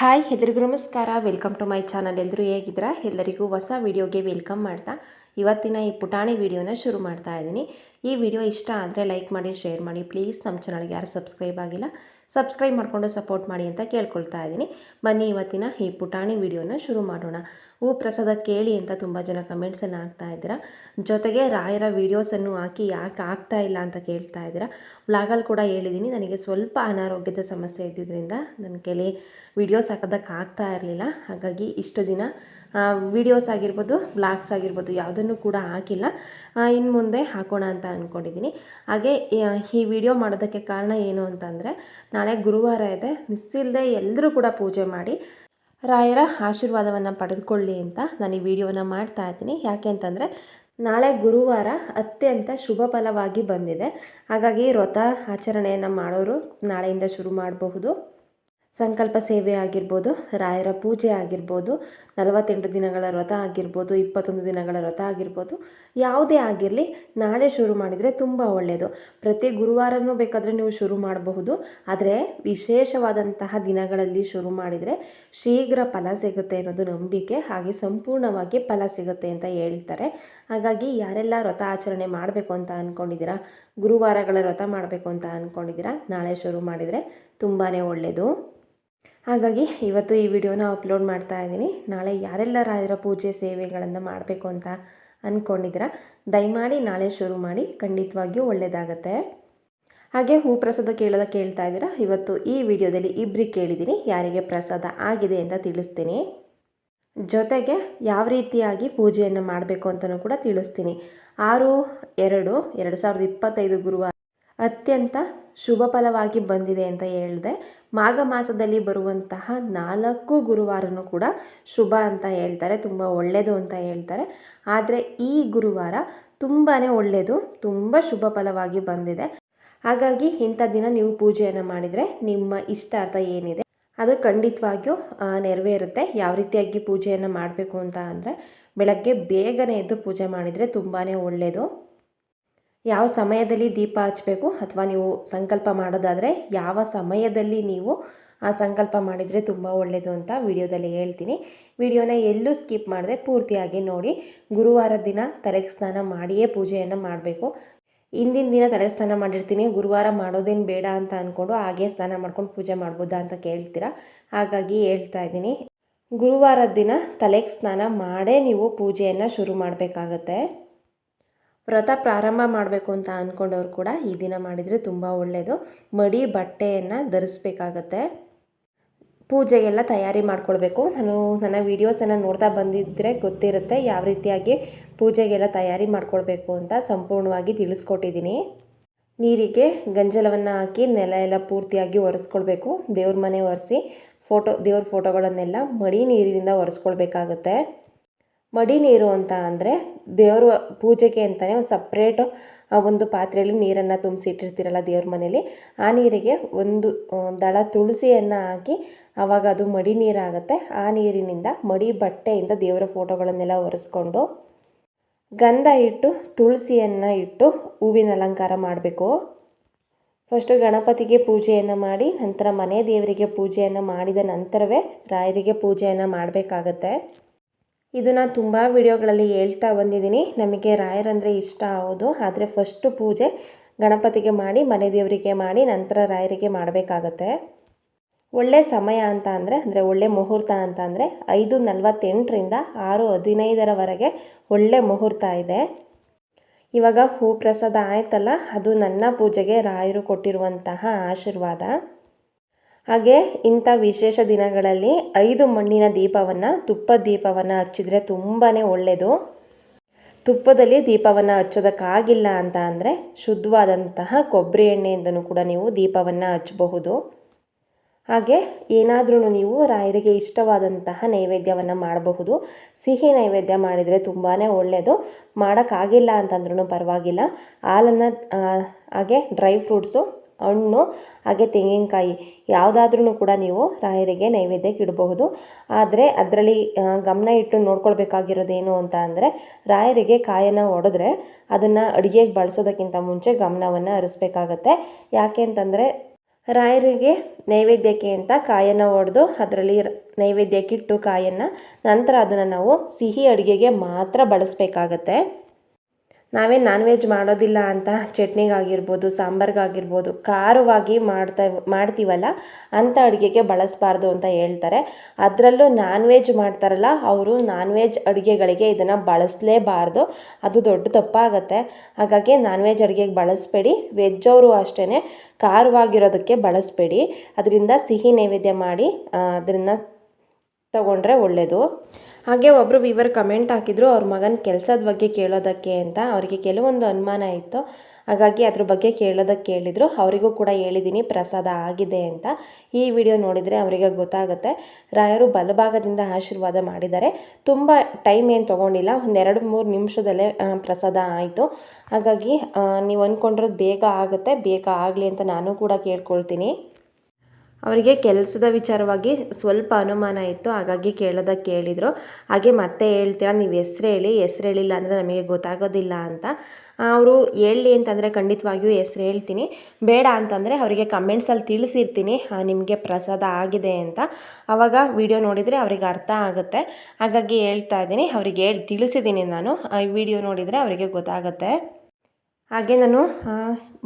Hi ಎಲ್ರಿಗೂ ನಮಸ್ಕಾರ. Welcome to my channel. ಎಲ್ಲರೂ ಹೇಗಿದ್ದೀರಾ? ಎಲ್ಲರಿಗೂ ಹೊಸ ವಿಡಿಯೋಗೆ ವೆಲ್ಕಮ್ ಮಾಡ್ತಾ. ಇವತ್ತಿನ ಈ ಪುಟಾಣಿ ವಿಡಿಯೋನ ಶುರು ಮಾಡ್ತಾ ಇದ್ದೀನಿ. ಈ ವಿಡಿಯೋ ಇಷ್ಟ ಆದರೆ ಲೈಕ್ ಮಾಡಿ, ಶೇರ್ ಮಾಡಿ. ಪ್ಲೀಸ್ ನಮ್ಮ ಚಾನಲ್ಗೆ ಯಾರು ಸಬ್ಸ್ಕ್ರೈಬ್ ಆಗಿಲ್ಲ, ಸಬ್ಸ್ಕ್ರೈಬ್ ಮಾಡಿಕೊಂಡು ಸಪೋರ್ಟ್ ಮಾಡಿ ಅಂತ ಕೇಳ್ಕೊಳ್ತಾ ಇದ್ದೀನಿ. ಬನ್ನಿ ಇವತ್ತಿನ ಈ ಪುಟಾಣಿ ವಿಡಿಯೋನ ಶುರು ಮಾಡೋಣ. ಹೂ ಪ್ರಸಾದ ಕೇಳಿ ಅಂತ ತುಂಬ ಜನ ಕಮೆಂಟ್ಸನ್ನು ಹಾಕ್ತಾ ಇದ್ದೀರಾ? ಜೊತೆಗೆ ರಾಯರ ವೀಡಿಯೋಸನ್ನು ಹಾಕಿ ಯಾಕೆ ಆಗ್ತಾ ಇಲ್ಲ ಅಂತ ಕೇಳ್ತಾ ಇದ್ದೀರಾ? ವ್ಲಾಗಲ್ಲಿ ಕೂಡ ಹೇಳಿದ್ದೀನಿ. ನನಗೆ ಸ್ವಲ್ಪ ಅನಾರೋಗ್ಯದ ಸಮಸ್ಯೆ ಇದ್ದಿದ್ದರಿಂದ ನನ್ನ ಕೈಲಿ ವೀಡಿಯೋಸ್ ಹಾಕೋದಕ್ಕೆ ಆಗ್ತಾ ಇರಲಿಲ್ಲ. ಹಾಗಾಗಿ ಇಷ್ಟು ದಿನ ವೀಡಿಯೋಸ್ ಆಗಿರ್ಬೋದು ವ್ಲಾಗ್ಸ್ ಆಗಿರ್ಬೋದು ಯಾವುದನ್ನು ಕೂಡ ಹಾಕಿಲ್ಲ. ಇನ್ನು ಮುಂದೆ ಹಾಕೋಣ ಅಂತ ಅಂದ್ಕೊಂಡಿದ್ದೀನಿ ಹಾಗೆ, ಈ ವಿಡಿಯೋ ಮಾಡೋದಕ್ಕೆ ಕಾರಣ ಏನು ಅಂತಂದರೆ, ನಾಳೆ ಗುರುವಾರ ಇದೆ. ಮಿಸ್ ಇಲ್ಲದೆ ಎಲ್ಲರೂ ಕೂಡ ಪೂಜೆ ಮಾಡಿ, ರಾಯರ ಆಶೀರ್ವಾದವನ್ನು ಪಡೆದುಕೊಳ್ಳಿ ಅಂತ ನಾನು ಈ ವಿಡಿಯೋನ ಮಾಡ್ತಾ ಇದ್ದೀನಿ. ಯಾಕೆ ಅಂತಂದರೆ, ನಾಳೆ ಗುರುವಾರ ಅತ್ಯಂತ ಶುಭ ಫಲವಾಗಿ ಬಂದಿದೆ. ಹಾಗಾಗಿ ವ್ರತ ಆಚರಣೆಯನ್ನು ಮಾಡೋರು ನಾಳೆಯಿಂದ ಶುರು ಮಾಡಬಹುದು. ಸಂಕಲ್ಪ ಸೇವೆ ಆಗಿರ್ಬೋದು, ರಾಯರ ಪೂಜೆ ಆಗಿರ್ಬೋದು, ನಲವತ್ತೆಂಟು ದಿನಗಳ ವ್ರತ ಆಗಿರ್ಬೋದು, ಇಪ್ಪತ್ತೊಂದು ದಿನಗಳ ವ್ರತ ಆಗಿರ್ಬೋದು, ಯಾವುದೇ ಆಗಿರಲಿ ನಾಳೆ ಶುರು ಮಾಡಿದರೆ ತುಂಬ ಒಳ್ಳೆಯದು ಪ್ರತಿ ಗುರುವಾರನೂ ಬೇಕಾದರೆ ನೀವು ಶುರು ಮಾಡಬಹುದು. ಆದರೆ ವಿಶೇಷವಾದಂತಹ ದಿನಗಳಲ್ಲಿ ಶುರು ಮಾಡಿದರೆ ಶೀಘ್ರ ಫಲ ಸಿಗುತ್ತೆ ಅನ್ನೋದು ನಂಬಿಕೆ, ಹಾಗೆ ಸಂಪೂರ್ಣವಾಗಿ ಫಲ ಸಿಗುತ್ತೆ ಅಂತ ಹೇಳ್ತಾರೆ. ಹಾಗಾಗಿ ಯಾರೆಲ್ಲ ವ್ರತ ಆಚರಣೆ ಮಾಡಬೇಕು ಅಂತ ಅಂದ್ಕೊಂಡಿದ್ದೀರಾ ಗುರುವಾರಗಳ ವ್ರತ ಮಾಡಬೇಕು ಅಂತ ಅಂದ್ಕೊಂಡಿದ್ದೀರಾ ನಾಳೆ ಶುರು ಮಾಡಿದರೆ ತುಂಬಾ ಒಳ್ಳೆಯದು ಹಾಗಾಗಿ ಇವತ್ತು ಈ ವಿಡಿಯೋನ ಅಪ್ಲೋಡ್ ಮಾಡ್ತಾ ಇದ್ದೀನಿ. ನಾಳೆ ಯಾರೆಲ್ಲ ರಾಯರ ಪೂಜೆ ಸೇವೆಗಳನ್ನು ಮಾಡಬೇಕು ಅಂತ ಅಂದ್ಕೊಂಡಿದ್ದೀರ ದಯಮಾಡಿ ನಾಳೆ ಶುರು ಮಾಡಿ, ಖಂಡಿತವಾಗಿಯೂ ಒಳ್ಳೆಯದಾಗತ್ತೆ ಹಾಗೆ ಹೂ ಪ್ರಸಾದ ಕೇಳೋದ ಕೇಳ್ತಾ ಇದ್ದೀರಾ, ಇವತ್ತು ಈ ವಿಡಿಯೋದಲ್ಲಿ ಇಬ್ಬರಿಗೆ ಕೇಳಿದ್ದೀನಿ. ಯಾರಿಗೆ ಪ್ರಸಾದ ಆಗಿದೆ ಅಂತ ತಿಳಿಸ್ತೀನಿ. ಜೊತೆಗೆ ಯಾವ ರೀತಿಯಾಗಿ ಪೂಜೆಯನ್ನು ಮಾಡಬೇಕು ಅಂತಲೂ ಕೂಡ ತಿಳಿಸ್ತೀನಿ. ಆರು, ಎರಡು ಎರಡು ಸಾವಿರದ ಇಪ್ಪತ್ತೈದು ಗುರುವಾರ ಅತ್ಯಂತ ಶುಭ ಫಲವಾಗಿ ಬಂದಿದೆ ಅಂತ ಹೇಳಿದೆ. ಮಾಘ ಮಾಸದಲ್ಲಿ ಬರುವಂತಹ ನಾಲ್ಕು ಗುರುವಾರನೂ ಕೂಡ ಶುಭ ಅಂತ ಹೇಳ್ತಾರೆ, ತುಂಬ ಒಳ್ಳೆಯದು ಅಂತ ಹೇಳ್ತಾರೆ. ಆದರೆ ಈ ಗುರುವಾರ ತುಂಬಾ ಒಳ್ಳೆಯದು ತುಂಬ ಶುಭ ಫಲವಾಗಿ ಬಂದಿದೆ. ಹಾಗಾಗಿ ಇಂಥ ದಿನ ನೀವು ಪೂಜೆಯನ್ನು ಮಾಡಿದರೆ ನಿಮ್ಮ ಇಷ್ಟಾರ್ಥ ಏನಿದೆ ಅದು ಖಂಡಿತವಾಗಿಯೂ ನೆರವೇರುತ್ತೆ. ಯಾವ ರೀತಿಯಾಗಿ ಪೂಜೆಯನ್ನು ಮಾಡಬೇಕು ಅಂತ ಅಂದರೆ ಬೆಳಗ್ಗೆ ಬೇಗನೆ ಎದ್ದು ಪೂಜೆ ಮಾಡಿದರೆ ತುಂಬಾ ಒಳ್ಳೆಯದು ಯಾವ ಸಮಯದಲ್ಲಿ ದೀಪ ಹಚ್ಚಬೇಕು ಅಥವಾ ನೀವು ಸಂಕಲ್ಪ ಮಾಡೋದಾದರೆ ಯಾವ ಸಮಯದಲ್ಲಿ ನೀವು ಆ ಸಂಕಲ್ಪ ಮಾಡಿದರೆ ತುಂಬ ಒಳ್ಳೆಯದು ಅಂತ ವಿಡಿಯೋದಲ್ಲಿ ಹೇಳ್ತೀನಿ. ವಿಡಿಯೋನ ಎಲ್ಲೂ ಸ್ಕಿಪ್ ಮಾಡದೆ ಪೂರ್ತಿಯಾಗಿ ನೋಡಿ. ಗುರುವಾರ ದಿನ ತಲೆಗೆ ಸ್ನಾನ ಮಾಡಿಯೇ ಪೂಜೆಯನ್ನು ಮಾಡಬೇಕು. ಹಿಂದಿನ ದಿನ ತಲೆ ಸ್ನಾನ ಮಾಡಿರ್ತೀನಿ. ಗುರುವಾರ ಮಾಡೋದೇನು ಬೇಡ ಅಂತ ಅಂದ್ಕೊಂಡು ಹಾಗೆ ಸ್ನಾನ ಮಾಡ್ಕೊಂಡು ಪೂಜೆ ಮಾಡ್ಬೋದಾ ಅಂತ ಕೇಳ್ತೀರಾ? ಹಾಗಾಗಿ ಹೇಳ್ತಾ ಇದ್ದೀನಿ. ಗುರುವಾರದ ದಿನ ತಲೆಗೆ ಸ್ನಾನ ಮಾಡೇ ನೀವು ಪೂಜೆಯನ್ನು ಶುರು ಮಾಡಬೇಕಾಗತ್ತೆ. ವ್ರತ ಪ್ರಾರಂಭ ಮಾಡಬೇಕು ಅಂತ ಅಂದ್ಕೊಂಡವ್ರು ಕೂಡ ಈ ದಿನ ಮಾಡಿದರೆ ತುಂಬ ಒಳ್ಳೆಯದು ಮಡಿ, ಬಟ್ಟೆಯನ್ನು ಧರಿಸ್ಬೇಕಾಗತ್ತೆ. ಪೂಜೆಗೆಲ್ಲ ತಯಾರಿ ಮಾಡ್ಕೊಳ್ಬೇಕು. ನಾನು ನನ್ನ ವೀಡಿಯೋಸನ್ನು ನೋಡ್ತಾ ಬಂದಿದ್ದರೆ ಗೊತ್ತಿರುತ್ತೆ ಯಾವ ರೀತಿಯಾಗಿ ಪೂಜೆಗೆಲ್ಲ ತಯಾರಿ ಮಾಡ್ಕೊಳ್ಬೇಕು ಅಂತ ಸಂಪೂರ್ಣವಾಗಿ ತಿಳಿಸ್ಕೊಟ್ಟಿದ್ದೀನಿ. ನೀರಿಗೆ ಗಂಜಲವನ್ನು ಹಾಕಿ ನೆಲ ಎಲ್ಲ ಪೂರ್ತಿಯಾಗಿ ಒರೆಸ್ಕೊಳ್ಬೇಕು. ದೇವ್ರ ಮನೆ ಒರೆಸಿ ಫೋಟೋ, ದೇವ್ರ ಫೋಟೋಗಳನ್ನೆಲ್ಲ ಮಡಿ ನೀರಿನಿಂದ ಒರೆಸ್ಕೊಳ್ಬೇಕಾಗತ್ತೆ. ಮಡಿ ನೀರು ಅಂತ ಅಂದರೆ ದೇವ್ರ ಪೂಜೆಗೆ ಅಂತಲೇ ಒಂದು ಸಪ್ರೇಟು ಒಂದು ಪಾತ್ರೆಯಲ್ಲಿ ನೀರನ್ನು ತುಂಬಿಸಿ ಇಟ್ಟಿರ್ತೀರಲ್ಲ ದೇವ್ರ ಮನೇಲಿ ಆ ನೀರಿಗೆ ಒಂದು ದಳ ತುಳಸಿಯನ್ನು ಹಾಕಿ ಆವಾಗ ಅದು ಮಡಿ ನೀರಾಗುತ್ತೆ. ಆ ನೀರಿನಿಂದ ಮಡಿ ಬಟ್ಟೆಯಿಂದ ದೇವರ ಫೋಟೋಗಳನ್ನೆಲ್ಲ ಒರೆಸ್ಕೊಂಡು ಗಂಧ ಇಟ್ಟು, ತುಳಸಿಯನ್ನು ಇಟ್ಟು ಹೂವಿನ ಅಲಂಕಾರ ಮಾಡಬೇಕು. ಫಸ್ಟು ಗಣಪತಿಗೆ ಪೂಜೆಯನ್ನು ಮಾಡಿ, ನಂತರ ಮನೆ ದೇವರಿಗೆ ಪೂಜೆಯನ್ನು ಮಾಡಿದ ನಂತರವೇ ರಾಯರಿಗೆ ಪೂಜೆಯನ್ನು ಮಾಡಬೇಕಾಗತ್ತೆ. ಇದು ನಾನು ತುಂಬ ವಿಡಿಯೋಗಳಲ್ಲಿ ಹೇಳ್ತಾ ಬಂದಿದ್ದೀನಿ. ನಮಗೆ ರಾಯರಂದರೆ ಇಷ್ಟ ಹೌದು. ಆದರೆ ಫಸ್ಟು ಪೂಜೆ ಗಣಪತಿಗೆ ಮಾಡಿ, ಮನೆ ದೇವರಿಗೆ ಮಾಡಿ, ನಂತರ ರಾಯರಿಗೆ ಮಾಡಬೇಕಾಗತ್ತೆ. ಒಳ್ಳೆ ಸಮಯ ಅಂತ ಅಂದರೆ ಅಂದರೆ ಒಳ್ಳೆ ಮುಹೂರ್ತ ಅಂತ ಅಂದರೆ ಐದು ನಲವತ್ತೆಂಟರಿಂದ ಆರು ಹದಿನೈದರವರೆಗೆ ಒಳ್ಳೆ ಮುಹೂರ್ತ ಇದೆ. ಇವಾಗ ಹೂ ಪ್ರಸಾದ ಆಯ್ತಲ್ಲ, ಅದು ನನ್ನ ಪೂಜೆಗೆ ರಾಯರು ಕೊಟ್ಟಿರುವಂತಹ ಆಶೀರ್ವಾದ. ಹಾಗೆ ಇಂಥ ವಿಶೇಷ ದಿನಗಳಲ್ಲಿ ಐದು ಮಣ್ಣಿನ ದೀಪವನ್ನು ತುಪ್ಪದ ದೀಪವನ್ನು ಹಚ್ಚಿದರೆ ತುಂಬಾ ಒಳ್ಳೆಯದು ತುಪ್ಪದಲ್ಲಿ ದೀಪವನ್ನು ಹಚ್ಚೋದಕ್ಕಾಗಿಲ್ಲ ಅಂತ ಅಂದರೆ ಶುದ್ಧವಾದಂತಹ ಕೊಬ್ಬರಿ ಎಣ್ಣೆಯಿಂದನೂ ಕೂಡ ನೀವು ದೀಪವನ್ನು ಹಚ್ಚಬಹುದು. ಹಾಗೆ ಏನಾದ್ರೂ ನೀವು ರಾಯರಿಗೆ ಇಷ್ಟವಾದಂತಹ ನೈವೇದ್ಯವನ್ನು ಮಾಡಬಹುದು. ಸಿಹಿ ನೈವೇದ್ಯ ಮಾಡಿದರೆ ತುಂಬಾ ಒಳ್ಳೆಯದು ಮಾಡೋಕ್ಕಾಗಿಲ್ಲ ಅಂತಂದ್ರೂ ಪರವಾಗಿಲ್ಲ. ಹಾಲನ್ನು ಹಾಗೆ ಡ್ರೈ ಫ್ರೂಟ್ಸು ಹಣ್ಣು, ಹಾಗೆ ತೆಂಗಿನಕಾಯಿ ಯಾವುದಾದ್ರೂ ಕೂಡ ನೀವು ರಾಯರಿಗೆ ನೈವೇದ್ಯಕ್ಕೆ ಇಡಬಹುದು. ಆದರೆ ಅದರಲ್ಲಿ ಗಮನ ಇಟ್ಟು ನೋಡ್ಕೊಳ್ಬೇಕಾಗಿರೋದೇನು ಅಂತ ಅಂದರೆ ರಾಯರಿಗೆ ಕಾಯನ್ನು ಹೊಡೆದ್ರೆ ಅದನ್ನು ಅಡುಗೆಗೆ ಬಳಸೋದಕ್ಕಿಂತ ಮುಂಚೆ ಗಮನವನ್ನು ಹರಿಸ್ಬೇಕಾಗತ್ತೆ. ಯಾಕೆ ಅಂತಂದರೆ ರಾಯರಿಗೆ ನೈವೇದ್ಯಕ್ಕೆ ಅಂತ ಕಾಯನ್ನು ಹೊಡೆದು ಅದರಲ್ಲಿ ನೈವೇದ್ಯಕ್ಕಿಟ್ಟು ಕಾಯನ್ನು ನಂತರ ಅದನ್ನು ನಾವು ಸಿಹಿ ಅಡುಗೆಗೆ ಮಾತ್ರ ಬಳಸಬೇಕಾಗತ್ತೆ. ನಾವೇ ನಾನ್ ವೆಜ್ ಮಾಡೋದಿಲ್ಲ ಅಂತ ಚಟ್ನಿಗಾಗಿರ್ಬೋದು, ಸಾಂಬಾರ್ಗಾಗಿರ್ಬೋದು, ಖಾರವಾಗಿ ಮಾಡ್ತಾ, ಮಾಡ್ತೀವಲ್ಲ ಅಂಥ ಅಡುಗೆಗೆ ಬಳಸಬಾರ್ದು ಅಂತ ಹೇಳ್ತಾರೆ. ಅದರಲ್ಲೂ ನಾನ್ ವೆಜ್ ಮಾಡ್ತಾರಲ್ಲ, ಅವರು ನಾನ್ ವೆಜ್ ಅಡುಗೆಗಳಿಗೆ ಇದನ್ನು ಬಳಸಲೇಬಾರ್ದು. ಅದು ದೊಡ್ಡ ತಪ್ಪಾಗತ್ತೆ. ಹಾಗಾಗಿ ನಾನ್ ವೆಜ್ ಅಡುಗೆಗೆ ಬಳಸಬೇಡಿ. ವೆಜ್ ಅವರು ಅಷ್ಟೇ ಖಾರವಾಗಿರೋದಕ್ಕೆ ಬಳಸಬೇಡಿ. ಅದರಿಂದ ಸಿಹಿ ನೈವೇದ್ಯ ಮಾಡಿ ಅದನ್ನು ತಗೊಂಡ್ರೆ ಒಳ್ಳೆಯದು ಹಾಗೆ ಒಬ್ಬರು ವಿವರ್ ಕಮೆಂಟ್ ಹಾಕಿದ್ರು, ಅವ್ರ ಮಗನ ಕೆಲಸದ ಬಗ್ಗೆ ಕೇಳೋದಕ್ಕೆ ಅಂತ ಅವರಿಗೆ ಕೆಲವೊಂದು ಅನುಮಾನ ಇತ್ತು. ಹಾಗಾಗಿ ಅದ್ರ ಬಗ್ಗೆ ಕೇಳೋದಕ್ಕೆ ಕೇಳಿದರು. ಅವರಿಗೂ ಕೂಡ ಹೇಳಿದ್ದೀನಿ ಪ್ರಸಾದ ಆಗಿದೆ ಅಂತ. ಈ ವಿಡಿಯೋ ನೋಡಿದರೆ ಅವರಿಗೆ ಗೊತ್ತಾಗುತ್ತೆ. ರಾಯರು ಬಲಭಾಗದಿಂದ ಆಶೀರ್ವಾದ ಮಾಡಿದ್ದಾರೆ. ತುಂಬ ಟೈಮ್ ಏನು ತೊಗೊಂಡಿಲ್ಲ. ಒಂದೆರಡು ಮೂರು ನಿಮಿಷದಲ್ಲೇ ಪ್ರಸಾದ ಆಯಿತು. ಹಾಗಾಗಿ ನೀವು ಅಂದ್ಕೊಂಡಿರೋದು ಬೇಗ ಆಗುತ್ತೆ. ಬೇಗ ಆಗಲಿ ಅಂತ ನಾನು ಕೂಡ ಕೇಳ್ಕೊಳ್ತೀನಿ. ಅವರಿಗೆ ಕೆಲಸದ ವಿಚಾರವಾಗಿ ಸ್ವಲ್ಪ ಅನುಮಾನ ಇತ್ತು, ಹಾಗಾಗಿ ಕೇಳೋದಕ್ಕೆ ಕೇಳಿದರು. ಹಾಗೆ ಮತ್ತೆ ಹೇಳ್ತೀರಾ, ನೀವು ಹೆಸ್ರು ಹೇಳಿ, ಹೆಸ್ರು ಹೇಳಿಲ್ಲ ಅಂದರೆ ನಮಗೆ ಗೊತ್ತಾಗೋದಿಲ್ಲ ಅಂತ. ಅವರು ಹೇಳಿ ಅಂತಂದರೆ ಖಂಡಿತವಾಗಿಯೂ ಹೆಸ್ರು ಹೇಳ್ತೀನಿ. ಬೇಡ ಅಂತಂದರೆ ಅವರಿಗೆ ಕಮೆಂಟ್ಸಲ್ಲಿ ತಿಳಿಸಿರ್ತೀನಿ. ನಿಮಗೆ ಪ್ರಸಾದ ಆಗಿದೆ ಅಂತ. ಆವಾಗ ವಿಡಿಯೋ ನೋಡಿದರೆ ಅವರಿಗೆ ಅರ್ಥ ಆಗುತ್ತೆ. ಹಾಗಾಗಿ ಹೇಳ್ತಾ ಇದ್ದೀನಿ, ಅವರಿಗೆ ಹೇಳಿ, ತಿಳಿಸಿದ್ದೀನಿ ನಾನು. ಈ ವಿಡಿಯೋ ನೋಡಿದರೆ ಅವರಿಗೆ ಗೊತ್ತಾಗುತ್ತೆ. ಹಾಗೆ ನಾನು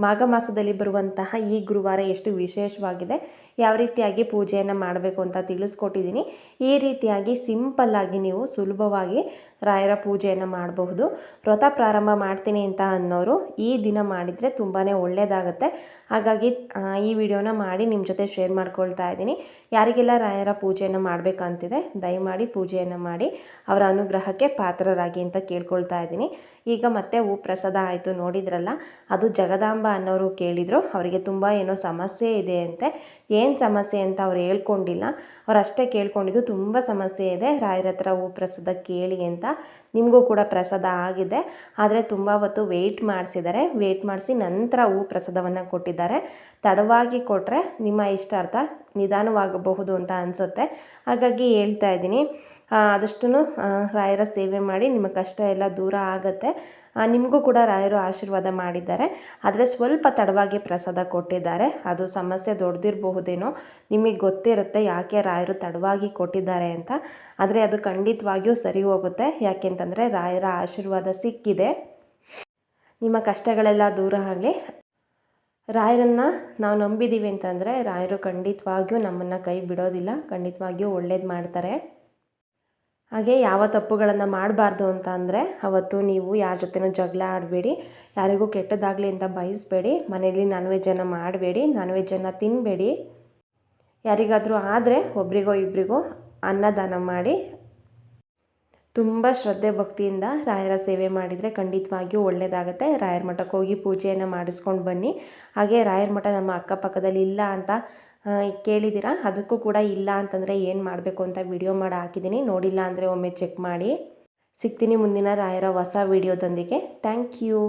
ಮಾಘ ಮಾಸದಲ್ಲಿ ಬರುವಂತಹ ಈ ಗುರುವಾರ ಎಷ್ಟು ವಿಶೇಷವಾಗಿದೆ, ಯಾವ ರೀತಿಯಾಗಿ ಪೂಜೆಯನ್ನು ಮಾಡಬೇಕು ಅಂತ ತಿಳಿಸ್ಕೊಟ್ಟಿದ್ದೀನಿ. ಈ ರೀತಿಯಾಗಿ ಸಿಂಪಲ್ಲಾಗಿ ನೀವು ಸುಲಭವಾಗಿ ರಾಯರ ಪೂಜೆಯನ್ನು ಮಾಡಬಹುದು. ವ್ರತ ಪ್ರಾರಂಭ ಮಾಡ್ತೀನಿ ಅಂತ ಅನ್ನೋರು ಈ ದಿನ ಮಾಡಿದರೆ ತುಂಬಾ ಒಳ್ಳೆಯದಾಗತ್ತೆ ಹಾಗಾಗಿ ಈ ವಿಡಿಯೋನ ಮಾಡಿ ನಿಮ್ಮ ಜೊತೆ ಶೇರ್ ಮಾಡ್ಕೊಳ್ತಾ ಇದ್ದೀನಿ. ಯಾರಿಗೆಲ್ಲ ರಾಯರ ಪೂಜೆಯನ್ನು ಮಾಡಬೇಕಂತಿದೆ, ದಯಮಾಡಿ ಪೂಜೆಯನ್ನು ಮಾಡಿ ಅವರ ಅನುಗ್ರಹಕ್ಕೆ ಪಾತ್ರರಾಗಿ ಅಂತ ಕೇಳ್ಕೊಳ್ತಾ ಇದ್ದೀನಿ. ಈಗ ಮತ್ತೆ ಹೂ ಪ್ರಸಾದ ಆಯಿತು ನೋಡಿದ್ರಲ್ಲ ಅದು ಜಗದಾಂಬ ಅನ್ನೋರು ಕೇಳಿದರು. ಅವರಿಗೆ ತುಂಬ ಏನೋ ಸಮಸ್ಯೆ ಇದೆ ಅಂತೆ. ಏನು ಸಮಸ್ಯೆ ಅಂತ ಅವ್ರು ಹೇಳ್ಕೊಂಡಿಲ್ಲ. ಅವ್ರು ಅಷ್ಟೇ ಕೇಳ್ಕೊಂಡಿದ್ದು, ತುಂಬ ಸಮಸ್ಯೆ ಇದೆ. ರಾಯರ ಹತ್ರ ಹೂ ಪ್ರಸಾದ ಕೇಳಿ ಅಂತ ನಿಮಗೂ ಕೂಡ ಪ್ರಸಾದ ಆಗಿದೆ. ಆದರೆ ತುಂಬ ಹೊತ್ತು ವೆಯ್ಟ್ ಮಾಡಿಸಿದ್ದಾರೆ. ವೆಯ್ಟ್ ಮಾಡಿಸಿ ನಂತರ ಹೂ ಪ್ರಸಾದವನ್ನು ಕೊಟ್ಟಿದ್ದಾರೆ. ತಡವಾಗಿ ಕೊಟ್ಟರೆ ನಿಮ್ಮ ಇಷ್ಟಾರ್ಥ ನಿಧಾನವಾಗಬಹುದು ಅಂತ ಅನಿಸುತ್ತೆ. ಹಾಗಾಗಿ ಹೇಳ್ತಾ ಇದ್ದೀನಿ. ಆದಷ್ಟು ರಾಯರ ಸೇವೆ ಮಾಡಿ ನಿಮ್ಮ ಕಷ್ಟ ಎಲ್ಲ ದೂರ ಆಗುತ್ತೆ. ನಿಮಗೂ ಕೂಡ ರಾಯರು ಆಶೀರ್ವಾದ ಮಾಡಿದ್ದಾರೆ. ಆದರೆ ಸ್ವಲ್ಪ ತಡವಾಗಿ ಪ್ರಸಾದ ಕೊಟ್ಟಿದ್ದಾರೆ. ಅದು ಸಮಸ್ಯೆ ದೊಡ್ಡದಿರಬಹುದೇನೋ ನಿಮಗೆ ಗೊತ್ತಿರುತ್ತೆ ಯಾಕೆ ರಾಯರು ತಡವಾಗಿ ಕೊಟ್ಟಿದ್ದಾರೆ ಅಂತ. ಆದರೆ ಅದು ಖಂಡಿತವಾಗಿಯೂ ಸರಿ ಹೋಗುತ್ತೆ. ಯಾಕೆಂತಂದರೆ ರಾಯರ ಆಶೀರ್ವಾದ ಸಿಕ್ಕಿದೆ. ನಿಮ್ಮ ಕಷ್ಟಗಳೆಲ್ಲ ದೂರ ಆಗಲಿ. ರಾಯರನ್ನು ನಾವು ನಂಬಿದ್ದೀವಿ ಅಂತಂದರೆ ರಾಯರು ಖಂಡಿತವಾಗಿಯೂ ನಮ್ಮನ್ನು ಕೈ ಬಿಡೋದಿಲ್ಲ. ಖಂಡಿತವಾಗಿಯೂ ಒಳ್ಳೇದು ಮಾಡ್ತಾರೆ. ಹಾಗೆ ಯಾವ ತಪ್ಪುಗಳನ್ನು ಮಾಡಬಾರ್ದು ಅಂತ ಅಂದರೆ ಅವತ್ತು ನೀವು ಯಾರ ಜೊತೆನೂ ಜಗಳ ಆಡಬೇಡಿ, ಯಾರಿಗೂ ಕೆಟ್ಟದಾಗಲಿ ಅಂತ ಬಯಸಬೇಡಿ, ಮನೆಯಲ್ಲಿ ನಾನ್ ವೆಜ್ಜನ್ನು ಮಾಡಬೇಡಿ ನಾನ್ ವೆಜ್ಜನ್ನು ತಿನ್ನಬೇಡಿ ಯಾರಿಗಾದರೂ ಆದರೆ ಒಬ್ರಿಗೋ ಇಬ್ಬರಿಗೋ ಅನ್ನದಾನ ಮಾಡಿ. ತುಂಬ ಶ್ರದ್ಧೆ ಭಕ್ತಿಯಿಂದ ರಾಯರ ಸೇವೆ ಮಾಡಿದರೆ ಖಂಡಿತವಾಗಿಯೂ ಒಳ್ಳೆಯದಾಗುತ್ತೆ ರಾಯರ ಮಠಕ್ಕೆ ಹೋಗಿ ಪೂಜೆಯನ್ನು ಮಾಡಿಸ್ಕೊಂಡು ಬನ್ನಿ. ಹಾಗೆ ರಾಯರ ಮಠ ನಮ್ಮ ಅಕ್ಕಪಕ್ಕದಲ್ಲಿ ಇಲ್ಲ ಅಂತ ಕೇಳಿದ್ದೀರಾ? ಅದಕ್ಕೂ ಕೂಡ ಇಲ್ಲ ಅಂತಂದರೆ ಏನು ಮಾಡಬೇಕು ಅಂತ ವಿಡಿಯೋ ಮಾಡಿ ಹಾಕಿದ್ದೀನಿ. ನೋಡಿಲ್ಲ ಅಂದರೆ ಒಮ್ಮೆ ಚೆಕ್ ಮಾಡಿ. ಸಿಗ್ತೀನಿ ಮುಂದಿನ ರಾಯರ ಹೊಸ ವಿಡಿಯೋದೊಂದಿಗೆ ಥ್ಯಾಂಕ್ ಯು